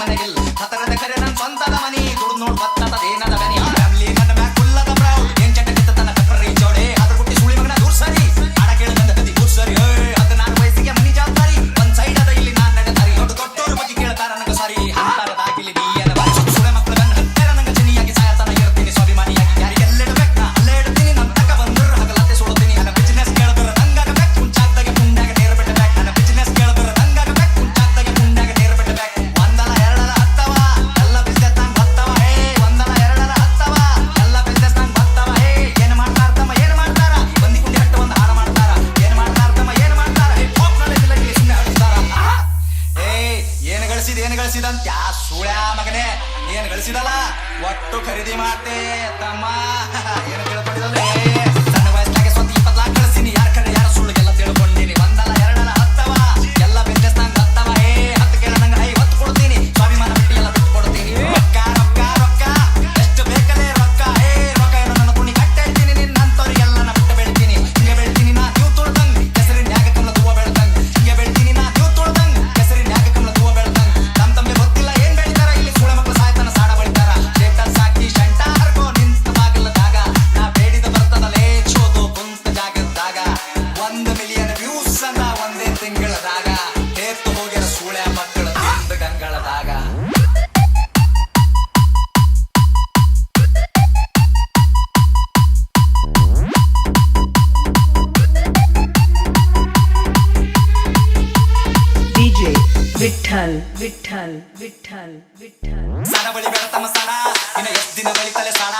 my nigga. ಏನ್ ಗಳಿಸಿದಂತ? ಯಾ ಮಗನೆ ಮಗನೇ ಏನ್ ಗಳಿಸಿದಲ್ಲ? ಒಟ್ಟು ಖರೀದಿ ಮಾಡ್ತೇ ತಮ್ಮ. ಏನು ಕೇಳಪಡಿದಲ್ಲೇ ವಿಠಲ್ ವಿಠಲ್ ವಿಠಲ್ ವಿಠಲ್ ಸಣ ಬಳಿ ಬೆಳತಮ ಸಣ ಇನ್ನ ಎಷ್ಟು ದಿನ ಬಳಿ ತಲೆ ಸಣ